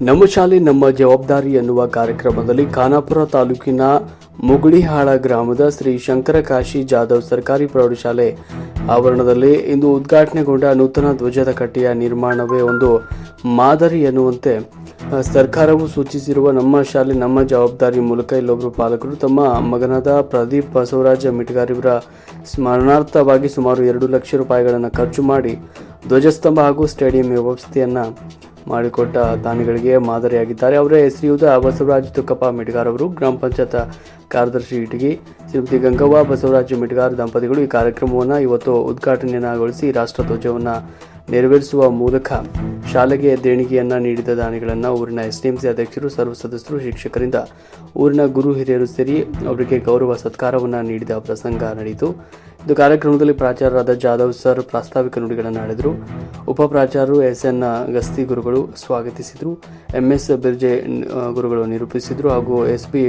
ನಮ್ಮ ಶಾಲೆ ನಮ್ಮ ಜವಾಬ್ದಾರಿ ಎನ್ನುವ ಕಾರ್ಯಕ್ರಮದಲ್ಲಿ ಖಾನಾಪುರ ತಾಲೂಕಿನ ಮುಗುಳಿಹಾಳ ಗ್ರಾಮದ ಶ್ರೀ ಶಂಕರ ಕಾಶಿ ಜಾಧವ್ ಸರ್ಕಾರಿ ಪ್ರೌಢಶಾಲೆ ಆವರಣದಲ್ಲಿ ಇಂದು ಉದ್ಘಾಟನೆಗೊಂಡ ನೂತನ ಧ್ವಜದ ಕಟ್ಟೆಯ ನಿರ್ಮಾಣವೇ ಒಂದು ಮಾದರಿ ಎನ್ನುವಂತೆ ಸರ್ಕಾರವು ಸೂಚಿಸಿರುವ ನಮ್ಮ ಶಾಲೆ ನಮ್ಮ ಜವಾಬ್ದಾರಿ ಮೂಲಕ ಇಲ್ಲೊಬ್ಬರು ಪಾಲಕರು ತಮ್ಮ ಮಗನಾದ ಪ್ರದೀಪ್ ಬಸವರಾಜ ಮಿಟ್ಗಾರಿವರ ಸ್ಮರಣಾರ್ಥವಾಗಿ ಸುಮಾರು ಎರಡು ಲಕ್ಷ ರೂಪಾಯಿಗಳನ್ನು ಖರ್ಚು ಮಾಡಿ ಧ್ವಜಸ್ತಂಭ ಹಾಗೂ ಸ್ಟೇಡಿಯಂ ವ್ಯವಸ್ಥೆಯನ್ನು ಮಾಡಿಕೊಟ್ಟ ದಾನಿಗಳಿಗೆ ಮಾದರಿಯಾಗಿದ್ದಾರೆ. ಅವರ ಹೆಸರಿಯುದ ಬಸವರಾಜ್ ತುಕ್ಕಪ್ಪ ಮಿಟ್ಗಾರ್ ಅವರು ಗ್ರಾಮ ಪಂಚಾಯತ್ ಕಾರ್ಯದರ್ಶಿ ಇಟಗಿ ಶ್ರೀಮತಿ ಗಂಗವ್ವ ಬಸವರಾಜ್ ಮಿಟ್ಗಾರ್ ದಂಪತಿಗಳು ಈ ಕಾರ್ಯಕ್ರಮವನ್ನು ಇವತ್ತು ಉದ್ಘಾಟನೆಯನ್ನಗೊಳಿಸಿ ರಾಷ್ಟ್ರಧ್ವಜವನ್ನು ನೆರವೇರಿಸುವ ಮೂಲಕ ಶಾಲೆಗೆ ದೇಣಿಗೆಯನ್ನು ನೀಡಿದ ದಾನಿಗಳನ್ನು ಊರಿನ ಎಸ್ಡಿಎಂಸಿ ಅಧ್ಯಕ್ಷರು, ಸರ್ವ ಸದಸ್ಯರು, ಶಿಕ್ಷಕರಿಂದ ಊರಿನ ಗುರು ಹಿರಿಯರು ಸೇರಿ ಅವರಿಗೆ ಗೌರವ ಸತ್ಕಾರವನ್ನು ನೀಡಿದ ಪ್ರಸಂಗ ನಡೆಯಿತು. ಇದು ಕಾರ್ಯಕ್ರಮದಲ್ಲಿ ಪ್ರಾಚಾರ್ಯರಾದ ಜಾಧವ್ ಸರ್ ಪ್ರಾಸ್ತಾವಿಕ ನುಡಿಗಳನ್ನು ಆಡಿದರು. ಉಪ ಪ್ರಾಚಾರ್ಯರು ಎಸ್ ಎನ್ ಗಸ್ತಿ ಗುರುಗಳು ಸ್ವಾಗತಿಸಿದರು. ಎಂ ಎಸ್ ಬಿರ್ಜೆ ಗುರುಗಳು ನಿರೂಪಿಸಿದರು ಹಾಗೂ ಎಸ್ ಪಿ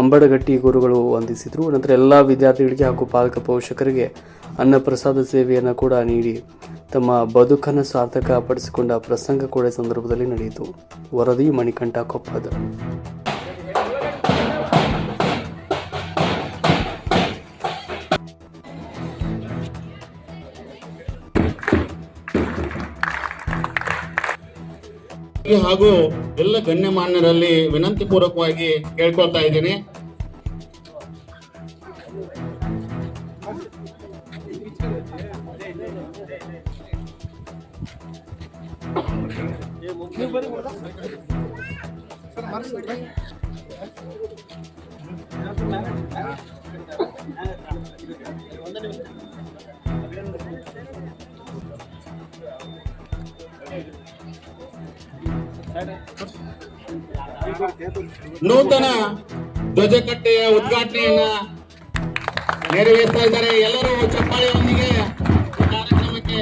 ಅಂಬಡಗಟ್ಟಿ ಗುರುಗಳು ವಂದಿಸಿದರು. ನಂತರ ಎಲ್ಲ ವಿದ್ಯಾರ್ಥಿಗಳಿಗೆ ಹಾಗೂ ಪಾಲಕ ಪೋಷಕರಿಗೆ ಅನ್ನಪ್ರಸಾದ ಸೇವೆಯನ್ನು ಕೂಡ ನೀಡಿ ತಮ್ಮ ಬದುಕನ್ನು ಸಾರ್ಥಕ ಪಡಿಸಿಕೊಂಡ ಪ್ರಸಂಗ ಕೂಡ ಸಂದರ್ಭದಲ್ಲಿ ನಡೆಯಿತು. ವರದಿ ಮಣಿಕಂಠ ಕೊಪ್ಪದ ಹಾಗೂ ಎಲ್ಲ ಗಣ್ಯಮಾನ್ಯರಲ್ಲಿ ವಿನಂತಿ ಪೂರ್ವಕವಾಗಿ ಕೇಳ್ಕೊಳ್ತಾ ಇದ್ದೀನಿ. ನೂತನ ಧ್ವಜಕಟ್ಟೆಯ ಉದ್ಘಾಟನೆಯನ್ನ ನೆರವೇರಿಸ್ತಾ ಇದ್ದಾರೆ. ಎಲ್ಲರೂ ಚಪ್ಪಾಳೆಯೊಂದಿಗೆ ಕಾರ್ಯಕ್ರಮಕ್ಕೆ